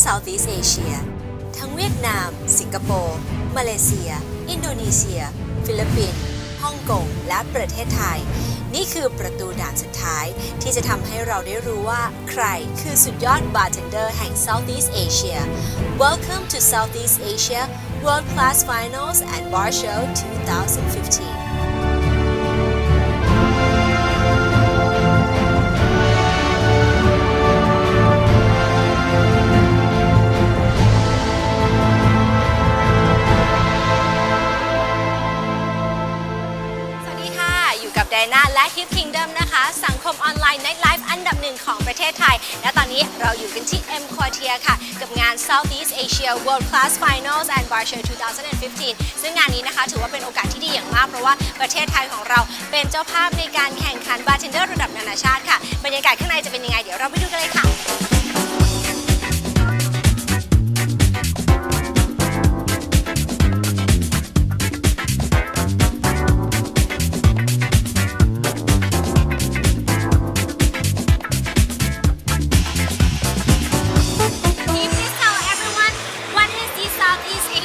ทั่ว Southeast Asia ทั้งเวียดนาม สิงคโปร์ มาเลเซีย อินโดนีเซีย ฟิลิปปินส์ฮ่องกง และประเทศไทย นี่คือประตูด่านสุดท้ายที่จะทำให้เราได้รู้ว่าใครคือสุดยอดบาร์เทนเดอร์แห่ง Southeast Asia Welcome to Southeast Asia World Class Finals and Bar Show 2015 ไนท์ไลน์ Night Life อันดับหนึ่งของประเทศไทย และตอนนี้เราอยู่กันที่ M Quartier ค่ะ กับงาน Southeast Asia World Class Finals and Bar Show 2015 ซึ่งงานนี้นะคะถือว่าเป็นโอกาสที่ดีอย่างมาก เพราะว่าประเทศไทยของเราเป็นเจ้าภาพในการแข่งขันบาร์เทนเดอร์ระดับนานาชาติค่ะ บรรยากาศข้างในจะเป็นยังไงเดี๋ยวเราไปดูกันเลยค่ะ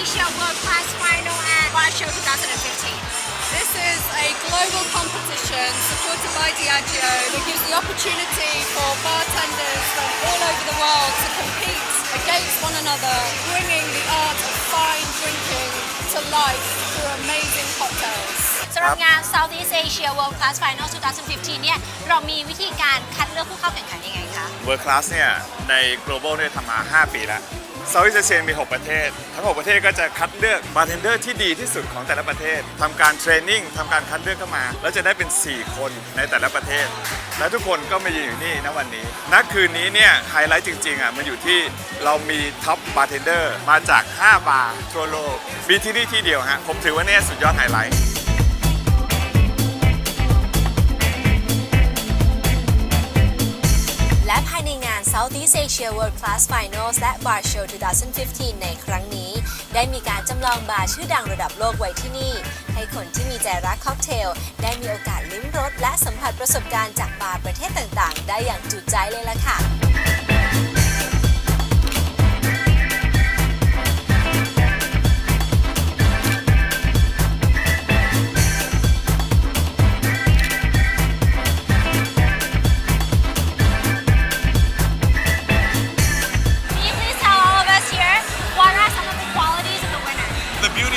Asia World Class Final and Bar Show 2015? This is a global competition supported by Diageo that gives the opportunity for bartenders from all over the world to compete against one another, bringing the art of fine drinking to life through amazing cocktails. สำหรับงาน Southeast Asia World Class Final 2015 เนี่ย เรามีวิธีการคัดเลือกผู้เข้าแข่งขันยังไงคะ World Class เนี่ยใน global เนี่ยทำมา 5 ปีแล้ว Southeast Asia มี 6 ประเทศ ทั้ง 6 ประเทศก็จะคัดเลือกบาร์เทนเดอร์ที่ดีที่สุดของแต่ละประเทศทำการเทรนนิ่งทำการคัดเลือกเข้ามา แล้วจะได้เป็น 4 คนในแต่ละประเทศ และทุกคนก็มายืนอยู่นี่ณวันนี้ณคืนนี้เนี่ยไฮไลท์จริงๆอะมันอยู่ที่เรามีท็อปบาร์เทนเดอร์มาจาก 5 บาร์ทั่วโลกมีที่นี่ที่เดียวฮะผมถือว่าเนี่ยสุดยอดไฮไลท์ Southeast Asia World Class Finals และ Bar Show 2015 ในครั้งนี้ ได้มีการจำลองบาร์ชื่อดังระดับโลกไว้ที่นี่ ให้คนที่มีใจรักค็อกเทล ได้มีโอกาสลิ้มรสและสัมผัสประสบการณ์จากบาร์ประเทศต่างๆ ได้อย่างจุใจเลยล่ะค่ะ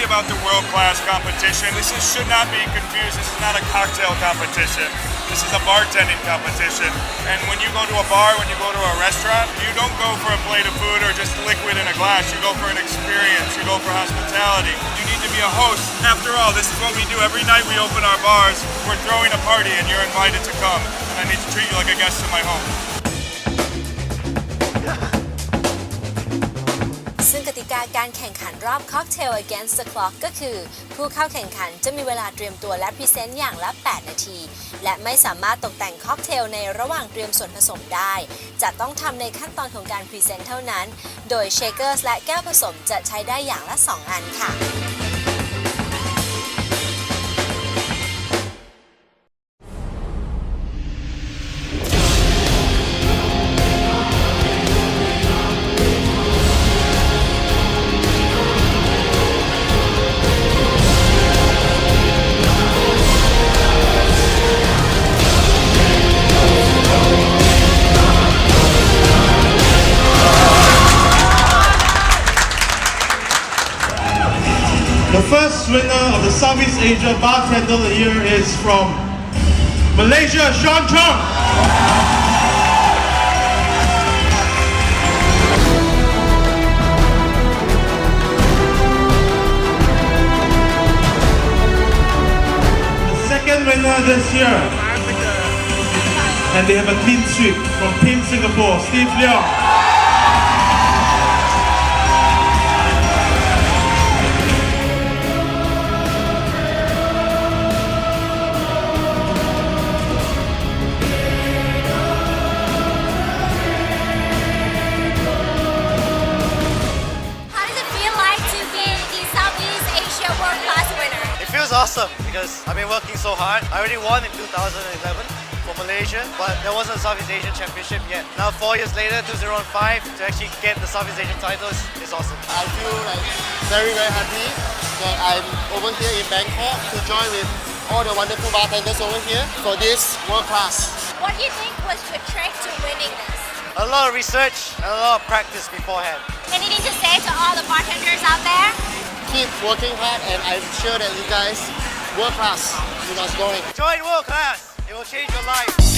about the world class competition, this is, should not be confused. This is not a cocktail competition. This is a bartending competition. And when you go to a bar, when you go to a restaurant, you don't go for a plate of food or just liquid in a glass. You go for an experience. You go for hospitality. You need to be a host. After all, this is what we do. Every night we open our bars. We're throwing a party and you're invited to come. And I need to treat you like a guest in my home. กติกาการแข่งขันรอบ Cocktail Against the Clock ก็คือ ผู้เข้าแข่งขันจะมีเวลาเตรียมตัวและพรีเซนต์อย่างละ 8 นาที และไม่สามารถตกแต่งค็อกเทลในระหว่างเตรียมส่วนผสมได้ จะต้องทำในขั้นตอนของการพรีเซนต์เท่านั้น โดยเชคเกอร์และแก้วผสมจะใช้ได้อย่างละ 2 อันค่ะ first winner of the Southeast Asia Bartender of the Year is from Malaysia, Sean Chong. The second winner this year, and they have a clean sweep from Team Singapore, Steve Leong. Awesome because I've been working so hard. I already won in 2011 for Malaysia, but there wasn't a Southeast Asian Championship yet. Now, four years later, 2005, to actually get the Southeast Asian titles is awesome. I feel like very very happy that I'm over here in Bangkok to join with all the wonderful bartenders over here for this world class. What do you think was the trick to winning this? A lot of research and a lot of practice beforehand. Anything to say to all the bartenders out there? Keep working hard and I'm sure that you guys world class. You must join. Join World Class. It will change your life.